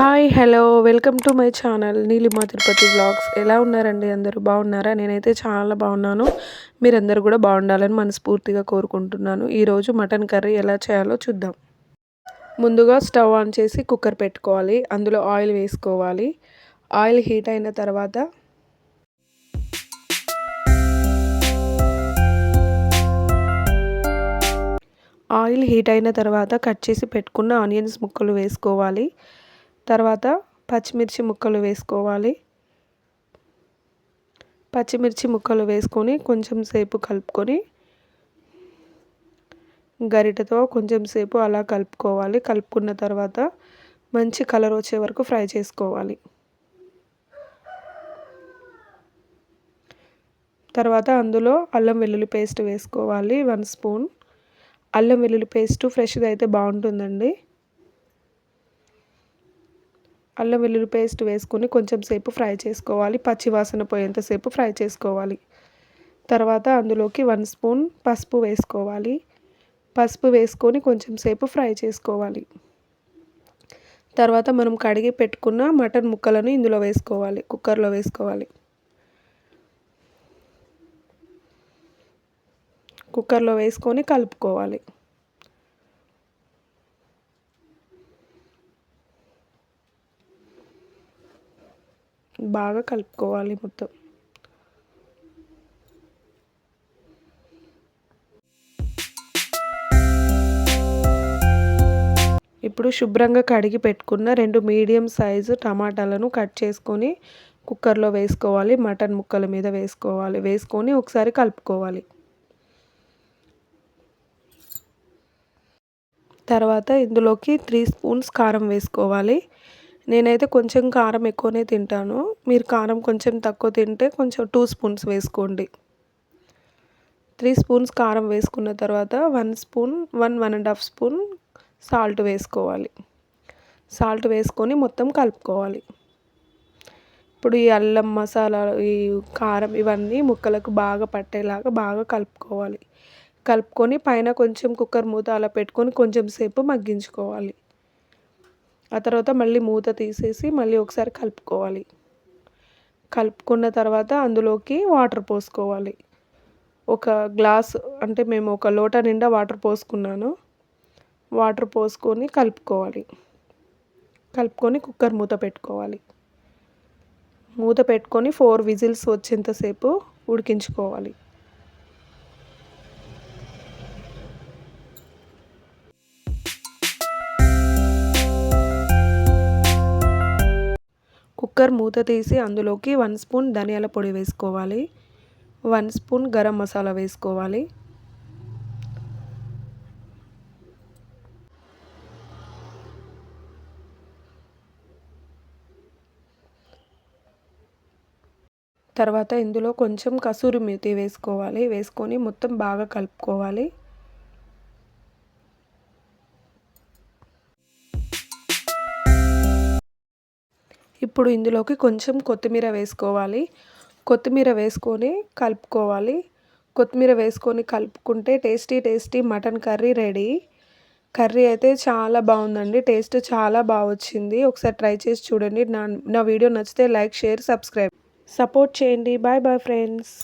Hi hello welcome to my channel Neelima Tirupati blogs ఎలా ఉన్నారండి? అందరూ బాగున్నారా? నేనైతే చాలా బాగున్నాను. మీరందరూ కూడా బాగుండాలని మనస్ఫూర్తిగా కోరుకుంటున్నాను. ఈరోజు మటన్ కర్రీ ఎలా చేయాలో చూద్దాం. ముందుగా స్టవ్ ఆన్ చేసి కుక్కర్ పెట్టుకోవాలి. అందులో ఆయిల్ వేసుకోవాలి. ఆయిల్ హీట్ అయిన తర్వాత ఆయిల్ హీట్ అయిన తర్వాత కట్ చేసి పెట్టుకున్న ఆనియన్స్ ముక్కలు వేసుకోవాలి. తర్వాత పచ్చిమిర్చి ముక్కలు వేసుకోవాలి. పచ్చిమిర్చి ముక్కలు వేసుకొని కొంచెం సేపు కలుపుకొని గరిటతో కొంచెం సేపు అలా కలుపుకోవాలి. కలుపుకున్న తర్వాత మంచి కలర్ వచ్చే వరకు ఫ్రై చేసుకోవాలి. తర్వాత అందులో అల్లం వెల్లుల్లి పేస్ట్ వేసుకోవాలి. One spoon. అల్లం వెల్లుల్లి పేస్ట్ ఫ్రెష్గా అయితే బాగుంటుందండి. అల్లం వెల్లుల్లి పేస్ట్ వేసుకొని కొంచెం సేపు ఫ్రై చేసుకోవాలి. పచ్చి వాసన పోయేంతసేపు ఫ్రై చేసుకోవాలి. తర్వాత అందులోకి వన్ స్పూన్ పసుపు వేసుకోవాలి. పసుపు వేసుకొని కొంచెం సేపు ఫ్రై చేసుకోవాలి. తర్వాత మనం కడిగి పెట్టుకున్న మటన్ ముక్కలను ఇందులో వేసుకోవాలి. కుక్కర్లో వేసుకోవాలి. కుక్కర్లో వేసుకొని కలుపుకోవాలి. బాగా కలుపుకోవాలి మొత్తం. ఇప్పుడు శుభ్రంగా కడిగి పెట్టుకున్న రెండు మీడియం సైజు టమాటాలను కట్ చేసుకొని కుక్కర్లో వేసుకోవాలి మటన్ ముక్కల మీద వేసుకోవాలి వేసుకొని ఒకసారి కలుపుకోవాలి. తర్వాత ఇందులోకి త్రీ స్పూన్స్ కారం వేసుకోవాలి. నేనైతే కొంచెం కారం ఎక్కువనే తింటాను. మీరు కారం కొంచెం తక్కువ తింటే కొంచెం టూ స్పూన్స్ వేసుకోండి. త్రీ స్పూన్స్ కారం వేసుకున్న తర్వాత one spoon one one and half spoon salt వేసుకోవాలి. సాల్ట్ వేసుకొని మొత్తం కలుపుకోవాలి. ఇప్పుడు ఈ అల్లం మసాలా ఈ కారం ఇవన్నీ ముక్కలకు బాగా పట్టేలాగా బాగా కలుపుకోవాలి. కలుపుకొని పైన కొంచెం కుక్కర్ మూత అలా పెట్టుకొని కొంచెం సేపు మగ్గించుకోవాలి. ఆ తర్వాత మళ్ళీ మూత తీసేసి మళ్ళీ ఒకసారి కలుపుకోవాలి. కలుపుకున్న తర్వాత అందులోకి వాటర్ పోసుకోవాలి. ఒక గ్లాస్ అంటే మేము ఒక లోట నిండా వాటర్ పోసుకున్నాను. వాటర్ పోసుకొని కలుపుకోవాలి. కలుపుకొని కుక్కర్ మూత పెట్టుకోవాలి. మూత పెట్టుకొని ఫోర్ విజిల్స్ వచ్చేంతసేపు ఉడికించుకోవాలి. కుక్కర్ మూత తీసి అందులోకి వన్ స్పూన్ ధనియాల పొడి వేసుకోవాలి. వన్ స్పూన్ గరం మసాలా వేసుకోవాలి. తర్వాత ఇందులో కొంచెం కసూరి మేతి వేసుకోవాలి. వేసుకొని మొత్తం బాగా కలుపుకోవాలి. ఇప్పుడు ఇందులోకి కొంచెం కొత్తిమీర వేసుకోవాలి. కొత్తిమీర వేసుకొని కలుపుకోవాలి. కొత్తిమీర వేసుకొని కలుపుకుంటే tasty tasty mutton curry ready. Curry అయితే చాలా బాగుందండి. టేస్ట్ చాలా బాగా వచ్చింది. ఒకసారి ట్రై చేసి చూడండి. నా నా వీడియో నచ్చితే లైక్ షేర్ సబ్స్క్రైబ్. సపోర్ట్ చేయండి. Bye bye friends.